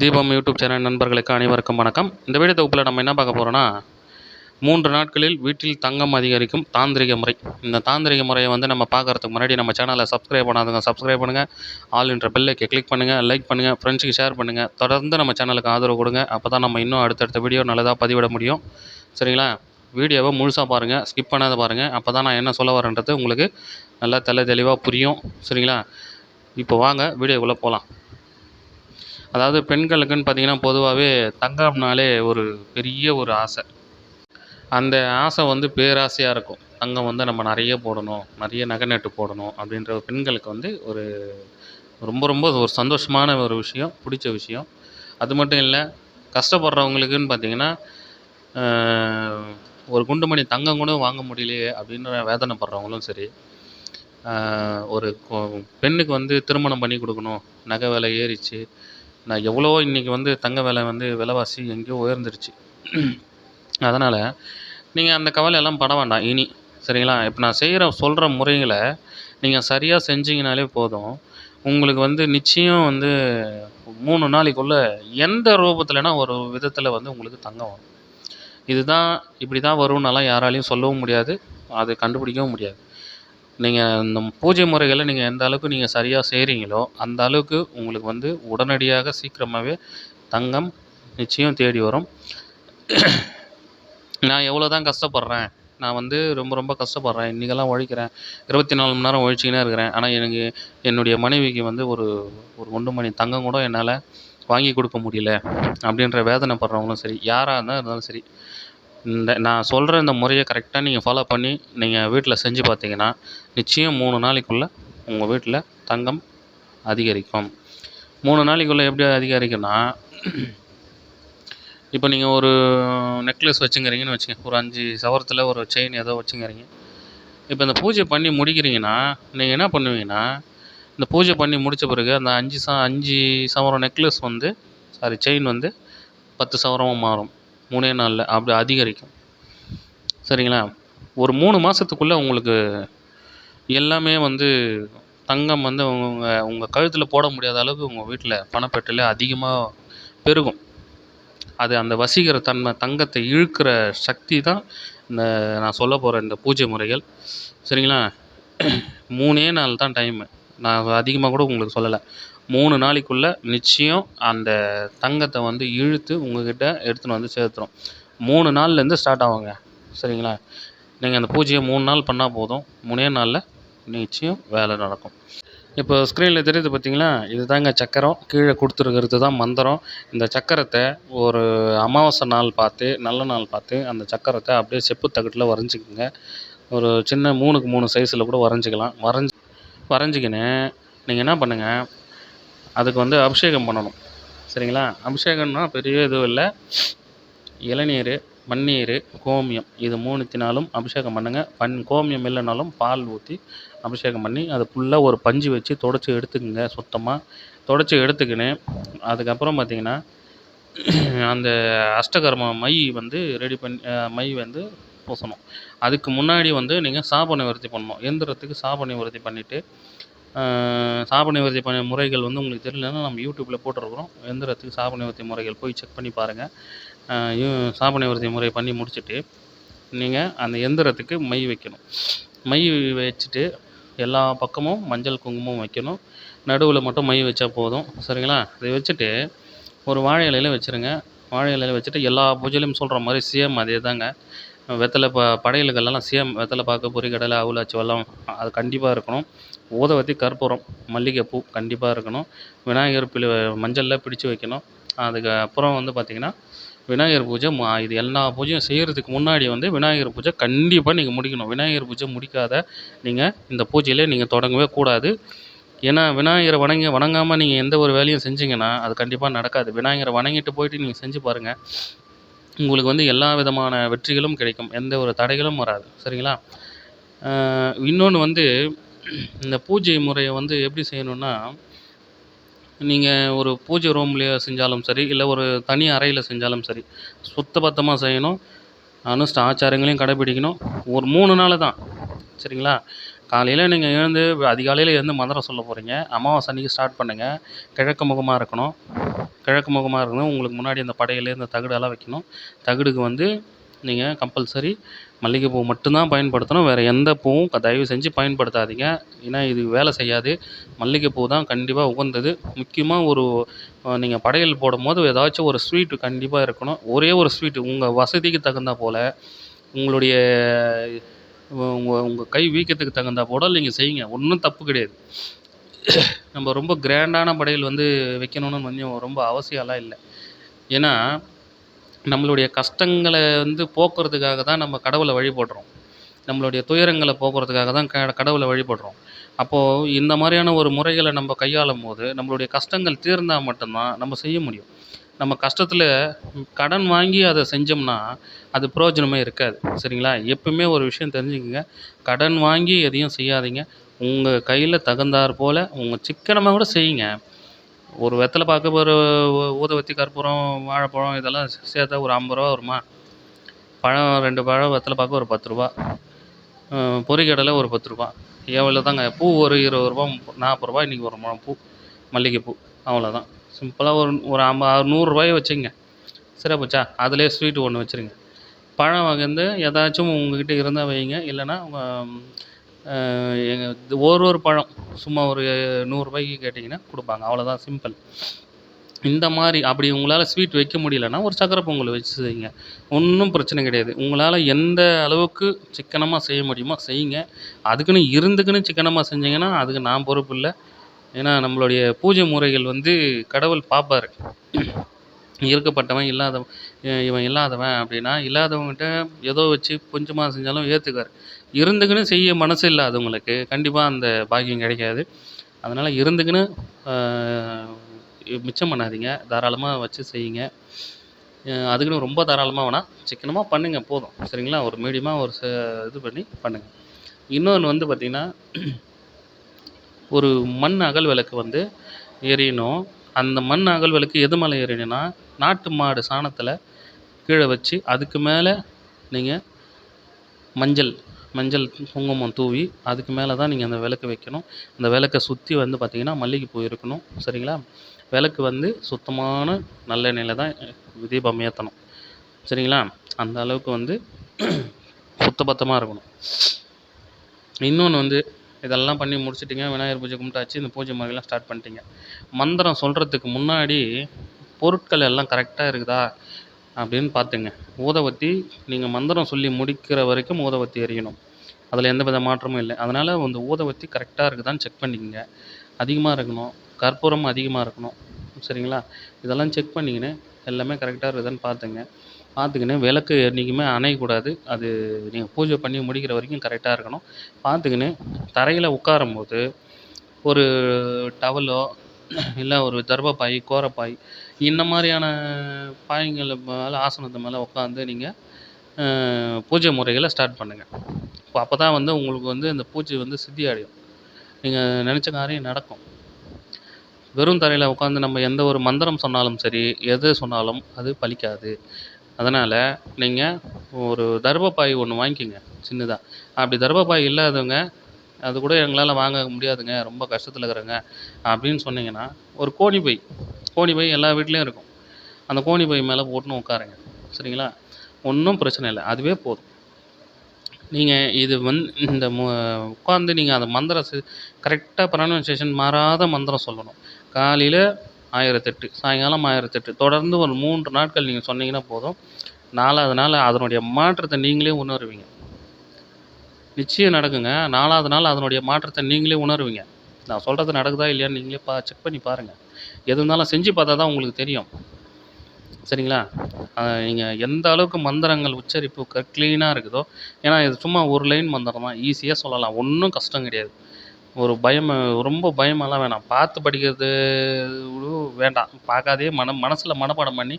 தீபம் YouTube channel நண்பர்களுக்கு அனைவருக்கும் வணக்கம். இந்த வீடியோ தொகுப்பில் நம்ம என்ன பார்க்க போகிறோன்னா மூன்று நாட்களில் வீட்டில் தங்கம் அதிகரிக்கும் தாந்திரிக முறை. இந்த தாந்திரிக முறையை வந்து நம்ம பார்க்கறதுக்கு முன்னாடி நம்ம சேனலை சப்ஸ்கிரைப் பண்ணாதவங்க சப்ஸ்கிரைப் பண்ணுங்கள் ஆல் என்ற பெல்லைக்கு கிளிக் பண்ணுங்கள் லைக் பண்ணுங்கள் ஃப்ரெண்ட்ஸுக்கு ஷேர் பண்ணுங்கள் தொடர்ந்து நம்ம சேனலுக்கு ஆதரவு கொடுங்க. அப்போ தான் நம்ம இன்னும் அடுத்தடுத்த வீடியோ நல்லதாக பதிவிட முடியும். சரிங்களா? வீடியோவை முழுசாக பாருங்கள் ஸ்கிப் பண்ணாத பாருங்கள் அப்போ தான் நான் என்ன சொல்ல வரேன்றது உங்களுக்கு நல்லா தெல தெளிவாக புரியும். சரிங்களா? இப்போ வாங்க வீடியோக்குள்ளே போகலாம் அதாவது பெண்களுக்குன்னு பார்த்தீங்கன்னா பொதுவாகவே தங்கம்னாலே ஒரு பெரிய ஒரு ஆசை. அந்த ஆசை வந்து பேராசையாக இருக்கும். தங்கம் வந்து நம்ம நிறைய போடணும் நிறைய நகை நட்டு போடணும் அப்படின்ற பெண்களுக்கு வந்து ஒரு ரொம்ப ரொம்ப ஒரு சந்தோஷமான ஒரு விஷயம் பிடிச்ச விஷயம். அது மட்டும் இல்லை கஷ்டப்படுறவங்களுக்குன்னு பார்த்தீங்கன்னா ஒரு குண்டுமணி தங்கம் கூட வாங்க முடியலையே அப்படின்னு வேதனைப்படுறவங்களும் சரி ஒரு கொ- பெண்ணுக்கு வந்து திருமணம் பண்ணி கொடுக்கணும் நகை விலை ஏறிச்சு நான் எவ்வளவோ இன்றைக்கி வந்து தங்க விலை வந்து விலைவாசி எங்கேயோ உயர்ந்துருச்சு. அதனால் நீங்கள் அந்த கவலையெல்லாம் பட வேண்டாம். இனி சரிங்களா? இப்போ நான் செய்கிற சொல்கிற முறைகளை நீங்கள் சரியாக செஞ்சீங்கனாலே போதும். உங்களுக்கு வந்து நிச்சயம் வந்து மூணு நாளைக்குள்ளே எந்த ரூபத்துலனா ஒரு விதத்தில் வந்து உங்களுக்கு தங்கம் வரும். இதுதான் இப்படி தான் வரும்னாலாம் யாராலையும் சொல்லவும் முடியாது. அது கண்டுபிடிக்கவும் முடியாது. நீங்கள் இந்த பூஜை முறைகளை நீங்கள் எந்த அளவுக்கு நீங்கள் சரியாக செய்கிறீங்களோ அந்த அளவுக்கு உங்களுக்கு வந்து உடனடியாக சீக்கிரமாகவே தங்கம் நிச்சயம் தேடி வரும். நான் எவ்வளோ தான் கஷ்டப்படுறேன்? நான் வந்து ரொம்ப ரொம்ப கஷ்டப்படுறேன். இன்றைக்கெல்லாம் உழைக்கிறேன். இருபத்தி நாலு மணி நேரம் உழைச்சிக்கினே இருக்கிறேன். ஆனால் எனக்கு என்னுடைய மனைவிக்கு வந்து ஒரு ஒரு ஒன்று மணி தங்கம் கூட என்னால் வாங்கி கொடுக்க முடியல. அப்படின்ற வேதனைப்படுறவங்களும் சரி யாராக இருந்தால் இருந்தாலும் சரி இந்த நான் சொல்கிற இந்த முறையை கரெக்டாக நீங்கள் ஃபாலோ பண்ணி நீங்கள் வீட்டில் செஞ்சு பார்த்தீங்கன்னா நிச்சயம் மூணு நாளைக்குள்ளே உங்கள் வீட்டில் தங்கம் அதிகரிக்கும். மூணு நாளைக்குள்ளே எப்படி அதிகரிக்கும்னா இப்போ நீங்கள் ஒரு நெக்லஸ் வச்சுங்கிறீங்கன்னு வச்சுங்க ஒரு அஞ்சு சவரத்தில் ஒரு செயின் ஏதோ வச்சுங்கிறீங்க. இப்போ இந்த பூஜை பண்ணி முடிக்கிறீங்கன்னா நீங்கள் என்ன பண்ணுவீங்கன்னா இந்த பூஜை பண்ணி முடித்த பிறகு அந்த அஞ்சு ச அஞ்சு சவரம் நெக்லஸ் வந்து சாரி செயின் வந்து பத்து சவரமாக மாறும். மூணே நாளில் அப்படி அதிகரிக்கும். சரிங்களா? ஒரு மூணு மாதத்துக்குள்ளே உங்களுக்கு எல்லாமே வந்து தங்கம் வந்து உங்கள் உங்கள் கழுத்தில் போட முடியாத அளவுக்கு உங்கள் வீட்டில் பணப்பெட்டில் அதிகமாக பெருகும். அது அந்த வசீகர தன்மை தங்கத்தை இழுக்கிற சக்தி தான் இந்த நான் சொல்ல போகிற இந்த பூஜை முறைகள். சரிங்களா? மூணே நாள் தான் டைமு நான் அதிகமாக கூட உங்களுக்கு சொல்லலை. மூணு நாளைக்குள்ளே நிச்சயம் அந்த தங்கத்தை வந்து இழுத்து உங்ககிட்ட எடுத்துன்னு வந்து சேர்த்துரும். மூணு நாள்லேருந்து ஸ்டார்ட் ஆகுங்க. சரிங்களா? நீங்கள் அந்த பூஜையை மூணு நாள் பண்ணால் போதும். மூணே நாளில் நிச்சயம் வேலை நடக்கும். இப்போ ஸ்க்ரீனில் தெரியுது பார்த்தீங்களா இது தாங்க சக்கரம். கீழே கொடுத்துருக்கிறது தான் மந்திரம். இந்த சக்கரத்தை ஒரு அமாவாசை நாள் பார்த்து நல்ல நாள் பார்த்து அந்த சக்கரத்தை அப்படியே செப்பு தகட்டில் வரைஞ்சிக்கோங்க. ஒரு சின்ன மூணுக்கு மூணு சைஸில் கூட வரைஞ்சிக்கலாம். வரைஞ்சி வரைஞ்சிக்கின்னு நீங்கள் என்ன பண்ணுங்கள் அதுக்கு வந்து அபிஷேகம் பண்ணணும். சரிங்களா? அபிஷேகம்னா பெரிய எதுவும் இல்லை. இளநீர் மண்ணீர் கோமியம் இது மூணுத்தினாலும் அபிஷேகம் பண்ணுங்கள் பன் கோமியம் இல்லைனாலும் பால் ஊற்றி அபிஷேகம் பண்ணி அது ஃபுல்லாக ஒரு பஞ்சு வச்சு தொடச்சி எடுத்துக்கோங்க சுத்தமாக தொடச்சி எடுத்துக்கின்னு அதுக்கப்புறம் பார்த்தீங்கன்னா அந்த அஷ்டகர்ம மை வந்து ரெடி பண்ணி மை வந்து பூசணும். அதுக்கு முன்னாடி வந்து நீங்கள் சாப நிவர்த்தி பண்ணணும். எந்திரத்துக்கு சாப நிவர்த்தி பண்ணிவிட்டு சாப நிவர்த்தி பண்ண முறைகள் வந்து உங்களுக்கு தெரியலன்னா நம்ம யூடியூப்பில் போட்டிருக்குறோம். எந்திரத்துக்கு சாப நிவர்த்தி முறைகள் போய் செக் பண்ணி பாருங்கள் சாப நிவர்த்தி முறை பண்ணி முடிச்சுட்டு நீங்கள் அந்த எந்திரத்துக்கு மை வைக்கணும். மை வச்சுட்டு எல்லா பக்கமும் மஞ்சள் குங்குமம் வைக்கணும். நடுவில் மட்டும் மை வச்சா போதும். சரிங்களா? இதை வச்சுட்டு ஒரு வாழை இலையில வச்சுருங்க. வாழை இலையில வச்சுட்டு எல்லா பூஜையிலையும் சொல்கிற மாதிரி சேம் அதே தாங்க வெத்தலை ப படையலுக்கெல்லாம் சேம் வெத்தலை பாக்கு பொரிகடலை அவுளாச்சி வெல்லம் அது கண்டிப்பாக இருக்கணும். ஊதுபத்தி கற்பூரம் மல்லிகைப்பூ கண்டிப்பாக இருக்கணும். விநாயகர் பிளி மஞ்சளில் பிடித்து வைக்கணும். அதுக்கு அப்புறம் வந்து பார்த்திங்கன்னா விநாயகர் பூஜை ம- இது எல்லா பூஜையும் செய்கிறதுக்கு முன்னாடி வந்து விநாயகர் பூஜை கண்டிப்பாக நீங்கள் முடிக்கணும். விநாயகர் பூஜை முடிக்காத நீங்கள் இந்த பூஜையிலே நீங்கள் தொடங்கவே கூடாது. ஏன்னா விநாயகரை வணங்கி வணங்காமல் நீங்கள் எந்த ஒரு வேலையும் செஞ்சீங்கன்னா அது கண்டிப்பாக நடக்காது. விநாயகரை வணங்கிட்டு போயிட்டு நீங்கள் செஞ்சு பாருங்கள் உங்களுக்கு வந்து எல்லா விதமான வெற்றிகளும் கிடைக்கும். எந்த ஒரு தடைகளும் வராது. சரிங்களா? இன்னொன்று வந்து இந்த பூஜை முறையை வந்து எப்படி செய்யணும்னா நீங்கள் ஒரு பூஜை ரூம்லேயே செஞ்சாலும் சரி இல்லை ஒரு தனி அறையில் செஞ்சாலும் சரி சுத்தபத்தமாக செய்யணும். அனுஷ்ட ஆச்சாரங்களையும் கடைபிடிக்கணும். ஒரு மூணு நாள் தான். சரிங்களா? காலையில் நீங்கள் எழுந்து அதிகாலையில் எழுந்து மந்திரம் சொல்ல போகிறீங்க அமாவாசை அன்றைக்கி ஸ்டார்ட் பண்ணுங்கள் கிழக்கு முகமாக இருக்கணும். கிழக்கு முகமாக இருக்கணும். உங்களுக்கு முன்னாடி அந்த படையல் இந்த தகடெல்லாம் வைக்கணும். தகடுக்கு வந்து நீங்கள் கம்பல்சரி மல்லிகைப்பூ மட்டும்தான் பயன்படுத்தணும். வேறு எந்த பூவும் தயவு செஞ்சு பயன்படுத்தாதீங்க. ஏன்னா இது வேலை செய்யாது. மல்லிகைப்பூ தான் கண்டிப்பாக உகந்தது. முக்கியமாக ஒரு நீங்கள் படையல் போடும்போது ஏதாச்சும் ஒரு ஸ்வீட்டு கண்டிப்பாக இருக்கணும். ஒரே ஒரு ஸ்வீட்டு உங்கள் வசதிக்கு தகுந்தா போல் உங்களுடைய உங்கள் உங்கள் கை வீக்கத்துக்கு தகுந்தா நீங்கள் செய்யுங்க. ஒன்றும் தப்பு கிடையாது. நம்ம ரொம்ப கிராண்டான படையல் வந்து வைக்கணும்னு கொஞ்சம் ரொம்ப அவசியம்லாம் இல்லை. ஏன்னா நம்மளுடைய கஷ்டங்களை வந்து போக்குறதுக்காக தான் நம்ம கடவுளை வழிபடுறோம். நம்மளுடைய துயரங்களை போக்குறதுக்காக தான் க கடவுளை வழிபடுறோம். அப்போது இந்த மாதிரியான ஒரு முறைகளை நம்ம கையாளும் போது நம்மளுடைய கஷ்டங்கள் தீர்ந்தால் மட்டும்தான் நம்ம செய்ய முடியும். நம்ம கஷ்டத்தில் கடன் வாங்கி அதை செஞ்சோம்னா அது பிரயோஜனமே இருக்காது. சரிங்களா? எப்பவுமே ஒரு விஷயம் தெரிஞ்சுக்கங்க. கடன் வாங்கி எதையும் செய்யாதீங்க. உங்கள் கையில் தகுந்தாற் போல் உங்கள் சிக்கனமாக கூட செய்யுங்க. ஒரு வெத்தலை பாக்கு ஒரு ஊதுபத்தி கற்பூரம் வாழைப்பழம் இதெல்லாம் சேர்த்தா ஒரு ஐம்பது ரூபா வருமா? பழம் ரெண்டு பழம் வெத்தலை பாக்கு ஒரு பத்து ரூபா. பொரிக்கடலை ஒரு பத்து ரூபா. எவ்வளோ தாங்க பூ ஒரு இருபது ரூபா நாற்பது ரூபா இன்றைக்கி ஒரு முழம் பூ மல்லிகைப்பூ. அவ்வளோதான் சிம்பிளாக ஒரு ஒரு ஐம்ப நூறுரூவாய வச்சுங்க. சரியா போச்சா அதிலே ஸ்வீட் ஒன்று வச்சுருங்க. பழம் வந்து ஏதாச்சும் உங்ககிட்ட இருந்தால் வைங்க. இல்லைன்னா எங்கள் ஒரு ஒரு பழம் சும்மா ஒரு நூறுரூபாய்க்கு கேட்டிங்கன்னா கொடுப்பாங்க. அவ்வளோதான் சிம்பிள் இந்த மாதிரி அப்படி உங்களால் ஸ்வீட் வைக்க முடியலன்னா ஒரு சக்கரை பொங்கல் வச்சு செய்யுங்க. ஒன்றும் பிரச்சனை கிடையாது. உங்களால் எந்த அளவுக்கு சிக்கனமாக செய்ய முடியுமோ செய்யுங்க. அதுக்குன்னு இருந்துக்குன்னு சிக்கனமாக செஞ்சீங்கன்னா அதுக்கு நான் பொறுப்பு இல்லை. ஏன்னா நம்மளுடைய பூஜை முறைகள் வந்து கடவுள் பார்ப்பாரு. இருக்கப்பட்டவன் இல்லாதவன் இவன் இல்லாதவன் அப்படின்னா இல்லாதவங்கிட்ட ஏதோ வச்சு கொஞ்சமாக செஞ்சாலும் ஏற்றுக்குவாரு இருந்துக்குன்னு செய்ய மனசு இல்லாதவங்களுக்கு கண்டிப்பாக அந்த பாக்கியம் கிடைக்காது. அதனால் இருந்துக்குன்னு மிச்சம் பண்ணாதீங்க. தாராளமாக வச்சு செய்யுங்க. அதுக்குன்னு ரொம்ப தாராளமாக வேணாம் சிக்கனமாக பண்ணுங்கள் போதும். சரிங்களா? ஒரு மீடியமாக ஒரு ச இது பண்ணி பண்ணுங்கள் இன்னொன்று வந்து பார்த்திங்கன்னா ஒரு மண் அகல் விளக்கு வந்து எரியணும் அந்த மண் அகல் விளக்கு எது மேலே எரியணும்னா நாட்டு மாடு சாணத்தில் கீழே வச்சு அதுக்கு மேலே நீங்கள் மஞ்சள் மஞ்சள் குங்குமம் தூவி அதுக்கு மேலே தான் நீங்கள் அந்த விளக்கு வைக்கணும். அந்த விளக்க சுற்றி வந்து பார்த்திங்கன்னா மல்லிகைப்பூ இருக்கணும். சரிங்களா? விளக்கு வந்து சுத்தமான நல்லெண்ணெயில் தான் தீபம் ஏற்றணும் சரிங்களா? அந்த அளவுக்கு வந்து சுத்தபத்தமாக இருக்கணும். இன்னொன்று வந்து இதெல்லாம் பண்ணி முடிச்சிட்டிங்க விநாயகர் பூஜை கும்பிட்டாச்சு இந்த பூஜை முறையெல்லாம் ஸ்டார்ட் பண்ணிட்டீங்க. மந்திரம் சொல்கிறதுக்கு முன்னாடி பொருட்கள் எல்லாம் கரெக்டாக இருக்குதா அப்படின்னு பார்த்துங்க ஊதுபத்தி நீங்கள் மந்திரம் சொல்லி முடிக்கிற வரைக்கும் ஊதுபத்தி எரியணும். அதில் எந்த வித மாற்றமும் இல்லை. அதனால் அந்த ஊதுபத்தி கரெக்டாக இருக்குதான்னு செக் பண்ணிக்கங்க. அதிகமாக இருக்கணும். கற்பூரம் அதிகமாக இருக்கணும். சரிங்களா? இதெல்லாம் செக் பண்ணிக்கின்னு எல்லாமே கரெக்டாக இருக்குதான்னு பார்த்துங்க பார்த்துக்கின்னு விளக்கு என்றைக்குமே அணையக்கூடாது. அது நீங்கள் பூஜை பண்ணி முடிக்கிற வரைக்கும் கரெக்டாக இருக்கணும். பார்த்துக்கின்னு தரையில் உட்காரும்போது ஒரு டவலோ இல்லை ஒரு தர்பப்பாய் கோரப்பாய் இந்த மாதிரியான பாய்ங்கள் மேலே ஆசனத்து மேலே உட்காந்து நீங்கள் பூஜை முறைகளை ஸ்டார்ட் பண்ணுங்கள் இப்போ அப்போ தான் வந்து உங்களுக்கு வந்து இந்த பூஜை வந்து சித்தி அடையும். நீங்கள் நினச்ச காரியம் நடக்கும். வெறும் தரையில் உட்காந்து நம்ம எந்த ஒரு மந்திரம் சொன்னாலும் சரி எது சொன்னாலும் அது பலிக்காது. அதனால் நீங்கள் ஒரு தர்பப்பாய் ஒன்று வாங்கிக்கோங்க சின்னதாக அப்படி தர்பப்பாய் இல்லாதவங்க அது கூட எங்களால் வாங்க முடியாதுங்க ரொம்ப கஷ்டத்தில் இருக்கிறோங்க அப்படின்னு சொன்னீங்கன்னா ஒரு கோணி பை கோணி பை எல்லா வீட்லேயும் இருக்கும். அந்த கோணி பை மேலே போட்டுன்னு உட்காருங்க. சரிங்களா? ஒன்றும் பிரச்சனை இல்லை அதுவே போதும். நீங்கள் இது வந்து இந்த உட்காந்து நீங்கள் அந்த மந்திரம் கரெக்டாக ப்ரனன்சேஷன் மாறாத மந்திரம் சொல்லணும். காலையில் ஆயிரத்தெட்டு சாயங்காலம் ஆயிரத்தெட்டு. தொடர்ந்து ஒரு மூன்று நாட்கள் நீங்கள் சொன்னீங்கன்னா போதும். நாலாவது நாள் அதனுடைய மாற்றத்தை நீங்களே உணருவீங்க. நிச்சயம் நடக்குங்க. நாலாவது நாள் அதனுடைய மாற்றத்தை நீங்களே உணருவீங்க. நான் சொல்கிறது நடக்குதா இல்லையான்னு நீங்களே பா செக் பண்ணி பாருங்கள் எது இருந்தாலும் செஞ்சு பார்த்தா தான் உங்களுக்கு தெரியும். சரிங்களா? நீங்கள் எந்த அளவுக்கு மந்திரங்கள் உச்சரிப்பு க்ளீனாக இருக்குதோ ஏன்னா இது சும்மா ஒரு லைன் மந்திரம் தான். ஈஸியாக சொல்லலாம். ஒன்றும் கஷ்டம் கிடையாது. ஒரு பயம் ரொம்ப பயமெல்லாம் வேணாம். பார்த்து படிக்கிறது வேண்டாம். பார்க்காதே மன மனசில் மனப்பாடம் பண்ணி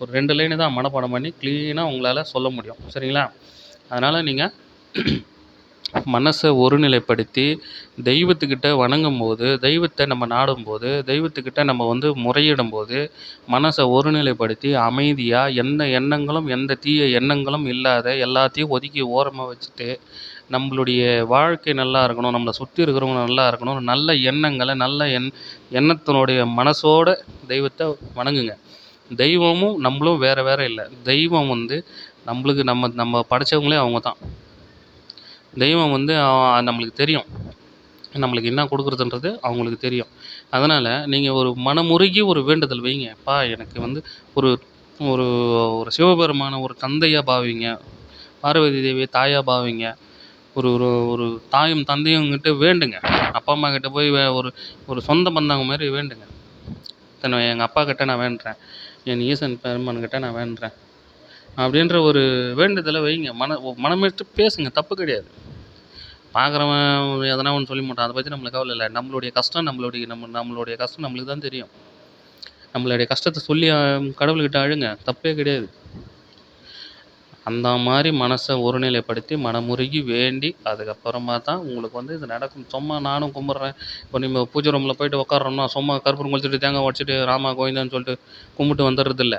ஒரு ரெண்டு லைனு தான் மனப்பாடம் பண்ணி க்ளீனாக உங்களால் சொல்ல முடியும். சரிங்களா? அதனால் நீங்கள் மனசை ஒருநிலைப்படுத்தி தெய்வத்துக்கிட்ட வணங்கும்போது தெய்வத்தை நம்ம நாடும்போது தெய்வத்துக்கிட்ட நம்ம வந்து முறையிடும்போது மனசை ஒருநிலைப்படுத்தி அமைதியாக எந்த எண்ணங்களும் எந்த தீய எண்ணங்களும் இல்லாத எல்லாத்தையும் ஒதுக்கி ஓரமாக வச்சுட்டு நம்மளுடைய வாழ்க்கை நல்லா இருக்கணும் நம்மளை சுற்றி இருக்கிறவங்க நல்லா இருக்கணும் நல்ல எண்ணங்களை நல்ல எண் எண்ணத்தினுடைய மனசோட தெய்வத்தை வணங்குங்க. தெய்வமும் நம்மளும் வேறு வேறு இல்லை. தெய்வம் வந்து நம்மளுக்கு நம்ம நம்ம படைச்சவங்களே அவங்க தான் தெய்வம் வந்து நம்மளுக்கு தெரியும். நம்மளுக்கு என்ன கொடுக்குறதுன்றது அவங்களுக்கு தெரியும். அதனால் நீங்கள் ஒரு மனமுருகி ஒரு வேண்டுதல் வைங்க. அப்பா எனக்கு வந்து ஒரு ஒரு ஒரு சிவபெருமான ஒரு தந்தையாக பாவிங்க. பார்வதி தேவியை தாயாக பாவிங்க. ஒரு ஒரு ஒரு தாயும் தந்தையும் கிட்ட வேண்டுங்க. அப்பா அம்மா கிட்ட போய் வே- ஒரு ஒரு சொந்த பந்தங்க மாதிரி வேண்டுங்க. தன்னை எங்கள் அப்பா கிட்ட நான் வேண்டுறேன். என் ஈசன் பெருமான் கிட்ட நான் வேண்டுறேன். அப்படின்ற ஒரு வேண்டுதலை வைங்க. மன மனமிட்டு பேசுங்க. தப்பு கிடையாது. பார்க்குறவன் எதனா ஒன்று சொல்லி மாட்டான். அதை பற்றி நம்மளுக்கு கவலை இல்லை. நம்மளுடைய கஷ்டம் நம்மளுடைய நம்ம நம்மளுடைய கஷ்டம் நம்மளுக்கு தான் தெரியும். நம்மளுடைய கஷ்டத்தை சொல்லி கடவுள்கிட்ட அழுங்க. தப்பே கிடையாது. அந்த மாதிரி மனசை ஒருநிலைப்படுத்தி மனமுருகி வேண்டி அதுக்கப்புறமா தான் உங்களுக்கு வந்து இது நடக்கும். சும்மா நானும் கும்பிட்றேன். இப்போ நீங்கள் பூஜை ரூமில் போயிட்டு உட்கார்றோம்னா சும்மா கற்பூரம் கொளுத்திட்டு தேங்காய் உடச்சிட்டு ராமா கோவிந்தான்னு சொல்லிட்டு கும்பிட்டு வந்துடுறதில்ல.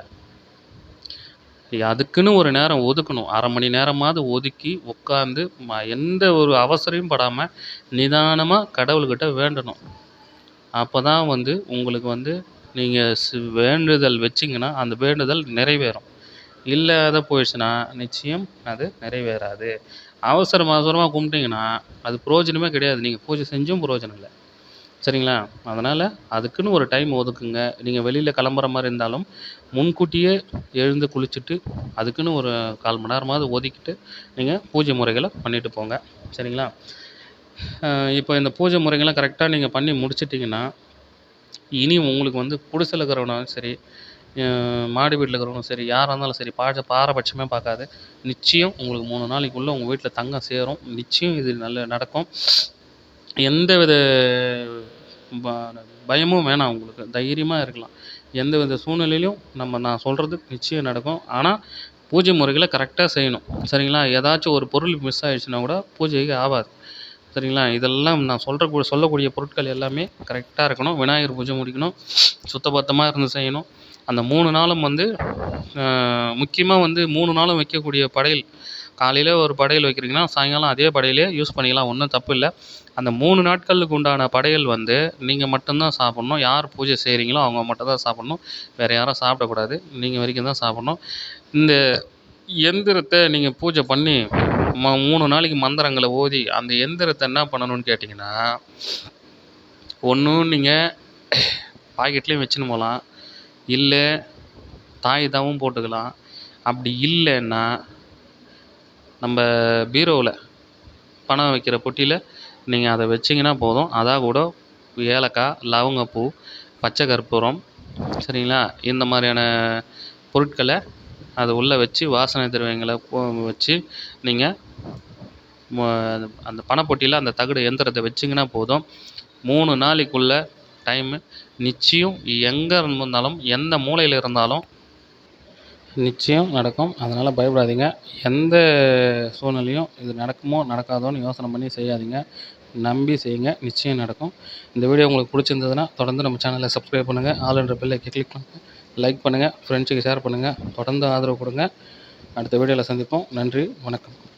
அதுக்குன்னு ஒரு நேரம் ஒதுக்கணும். அரை மணி நேரமாவது ஒதுக்கி உட்காந்து ம எந்த ஒரு அவசரையும் படாமல் நிதானமாக கடவுள்கிட்ட வேண்டணும். அப்போ தான் வந்து உங்களுக்கு வந்து நீங்கள் வேண்டுதல் வச்சிங்கன்னா அந்த வேண்டுதல் நிறைவேறும். இல்லாத போயிடுச்சுன்னா நிச்சயம் அது நிறைவேறாது. அவசரம் அவசரமாக கும்பிட்டிங்கன்னா அது பிரயோஜனமே கிடையாது. நீங்கள் பூஜை செஞ்சும் பிரயோஜனம் இல்லை. சரிங்களா? அதனால் அதுக்குன்னு ஒரு டைம் ஒதுக்குங்க. நீங்கள் வெளியில் கிளம்புற மாதிரி இருந்தாலும் முன்கூட்டியே எழுந்து குளிச்சுட்டு அதுக்குன்னு ஒரு கால் மணி நேரமாவது ஒதுக்கிட்டு நீங்கள் பூஜை முறைகளை பண்ணிட்டு போங்க. சரிங்களா? இப்போ இந்த பூஜை முறைகளை கரெக்டாக நீங்கள் பண்ணி முடிச்சிட்டிங்கன்னா இனி உங்களுக்கு வந்து குடிசையில் இருக்கிறவனாலும் சரி மாடி வீட்டில் இருக்கிறவங்களும் சரி யாராக இருந்தாலும் சரி பாஜ பாரபட்சமே பார்க்காது. நிச்சயம் உங்களுக்கு மூணு நாளைக்குள்ளே உங்கள் வீட்டில் தங்கம் சேரும். நிச்சயம் இது நல்ல நடக்கும். எந்த வித ப- பயமும் வேணாம் உங்களுக்கு. தைரியமாக இருக்கலாம். எந்த வித சூழ்நிலையிலையும் நம்ம நான் சொல்கிறது நிச்சயம் நடக்கும். ஆனால் பூஜை முறைகளை கரெக்டாக செய்யணும். சரிங்களா? ஏதாச்சும் ஒரு பொருள் மிஸ் ஆயிடுச்சுன்னா கூட பூஜைக்கு ஆகாது. சரிங்களா? இதெல்லாம் நான் சொல்கிற சொல்லக்கூடிய பொருட்கள் எல்லாமே கரெக்டாக இருக்கணும். விநாயகர் பூஜை முடிக்கணும். சுத்தபத்தமாக இருந்து செய்யணும். அந்த மூணு நாளும் வந்து முக்கியமாக வந்து மூணு நாளும் வைக்கக்கூடிய படையல் காலையில் ஒரு படையல் வைக்கிறீங்கன்னா சாயங்காலம் அதே படையலே யூஸ் பண்ணிக்கலாம் ஒன்றும் தப்பு இல்லை. அந்த மூணு நாட்களுக்கு உண்டான படையல் வந்து நீங்கள் மட்டும்தான் சாப்பிட்ணும். யார் பூஜை செய்கிறீங்களோ அவங்க மட்டும்தான் சாப்பிட்ணும். வேறு யாரும் சாப்பிடக்கூடாது. நீங்கள் வரைக்கும் தான் சாப்பிட்ணும். இந்த எந்திரத்தை நீங்கள் பூஜை பண்ணி ம மூணு நாளைக்கு மந்திரங்களை ஓதி அந்த எந்திரத்தை என்ன பண்ணணும்னு கேட்டிங்கன்னா ஒன்று நீங்கள் பாக்கெட்லேயும் வச்சுன்னு போகலாம். இல்லை தாயத்தாவும் போட்டுக்கலாம். அப்படி இல்லைன்னா நம்ம பீரோவில் பணம் வைக்கிற பொட்டியில் நீங்கள் அதை வச்சிங்கன்னா போதும். அதான் கூட ஏலக்காய் லவங்கப்பூ பச்சை கற்பூரம் சரிங்களா? இந்த மாதிரியான பொருட்களை அது உள்ளே வச்சு வாசனை திரவியங்களை போ- வச்சு நீங்கள் அந்த பணப்பொட்டியில் அந்த தகடு எந்திரத்தை வச்சிங்கன்னா போதும். மூணு நாளைக்குள்ளே டைமு நிச்சயம் எங்கே இருந்தாலும் எந்த மூலையில் இருந்தாலும் நிச்சயம் நடக்கும். அதனால் பயப்படாதீங்க. எந்த சூழ்நிலையும் இது நடக்குமோ நடக்காதோன்னு யோசனை பண்ணி செய்யாதீங்க. நம்பி செய்யுங்க. நிச்சயம் நடக்கும். இந்த வீடியோ உங்களுக்கு பிடிச்சிருந்ததுன்னா தொடர்ந்து நம்ம சேனலை சப்ஸ்கிரைப் பண்ணுங்கள் ஆல் என்ற பெல்லை கிளிக் பண்ணுங்கள் லைக் பண்ணுங்கள் ஃப்ரெண்ட்ஸுக்கு ஷேர் பண்ணுங்கள் தொடர்ந்து ஆதரவு கொடுங்க. அடுத்த வீடியோவில் சந்திப்போம். நன்றி. வணக்கம்.